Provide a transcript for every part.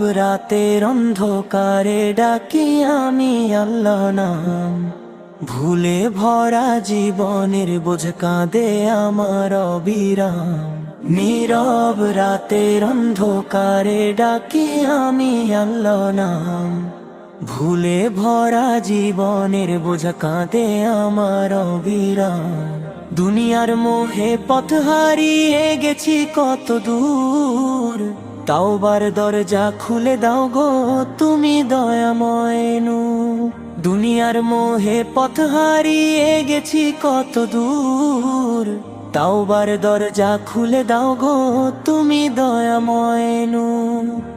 রাতের অন্ধকারে ডাকি আমি আল্লাহ নাম। ভুলে ভরা জীবনের বোঝ কাঁদে আমার অবিরাম। নীরব রাতের অন্ধকারে ডাকি আমি আল্লাহ নাম। ভুলে ভরা জীবনের বোঝা কাঁদে আমার অবিরাম। দুনিয়ার মোহে পথ হারিয়ে গেছি কত দূর। তাওবার দরজা খুলে দাও গো, তুমি দয়াময় নু দুনিয়ার মোহে পথ হারিয়ে গেছি কত দূর। তাওবার দরজা খুলে দাও গো, তুমি দয়াময় নু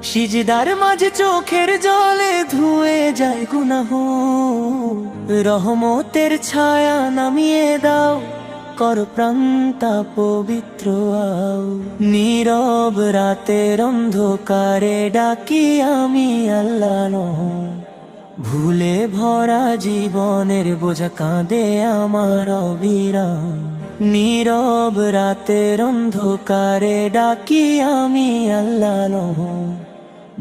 সিজদার মাঝে চোখের জলে ধুয়ে যায় গুনাহ। রহমতের ছায়া নামিয়ে দাও কর প্রান্তা পবিত্র আও নীরব রাতের অন্ধকারে ডাকি আমি আল্লাহ নয়। ভুলে ভরা জীবনের বোঝা কাঁদে আমার অবিরাম নীরব রাতের অন্ধকারে ডাকি আমি আল্লাহ নয়।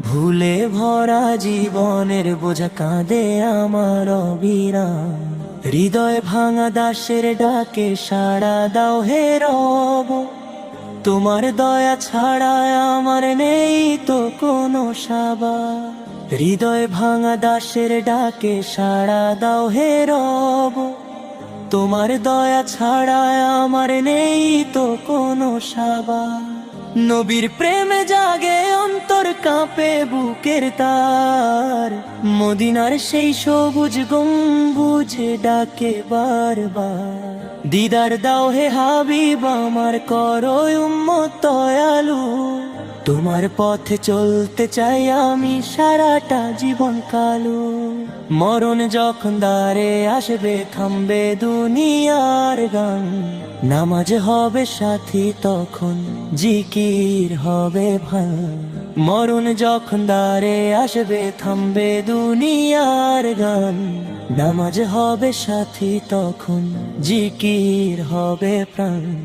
ভুলে ভরা জীবনের বোঝা কাঁদে আমার অবিরাম হৃদয় ভাঙা দাসের ডাকে সাড়া দাও হে রব। তোমার দয়া ছাড়া আমার নেই তো কোনো সাবা। হৃদয় ভাঙা দাসের ডাকে সাড়া দাও হে রব। তোমার দয়া ছাড়া আমার নেই তো কোনো সাবা। নবীর প্রেমে জাগে অন্তর, কাঁপে বুকের তার। মদিনার সেই সবুজ গম্বুজ ডাকে বারবার। দিদার দাও হে হাবিব, আমার করো উম্মত দয়ালু। তোমার পথে চলতে চাই আমি সারাটা জীবন কালো। মরণ যখন দ্বারে আসবে, থামবে দুনিয়ার গান। নামাজ হবে সাথী, তখন জিকির হবে ভান। মরণ যখন দ্বারে আসবে, থামবে দুনিয়ার গান। নামাজ হবে সাথী, তখন জিকির হবে প্রাণ।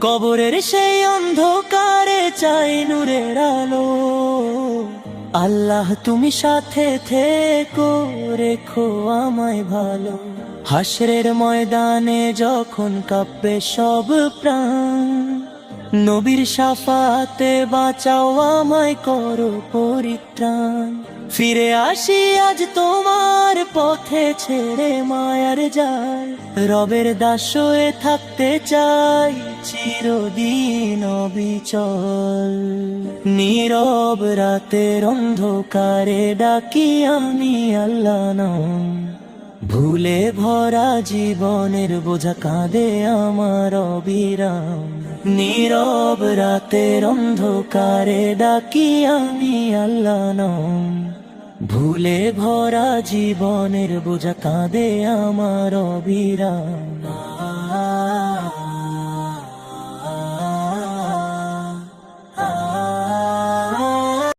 কবরের সেই অন্ধকারে চাই নূরের আলো। আল্লাহ, তুমি সাথে থেকো, রেখো আমায় ভালো। হাসরের ময়দানে যখন কাপে সব প্রাণ, নবীর সাফাতে বাঁচাও আমায়, করো পরিত্রাণ। ফিরে আসি আজ তোমার পথে ছেড়ে মায়ার যায় রবের দাস হয়ে থাকতে চাই চিরদিন অবিচল। নীরব রাতের অন্ধকারে ডাকি আমি আল্লাহ নাম। ভুলে ভরা জীবনের বোঝা কাঁদে আমার অবিরাম। নীরব রাতের অন্ধকারে ডাকি আমি আল্লাহ নাম। ভুলে ভরা জীবনের বোঝা কাঁদে আমার অবিরাম।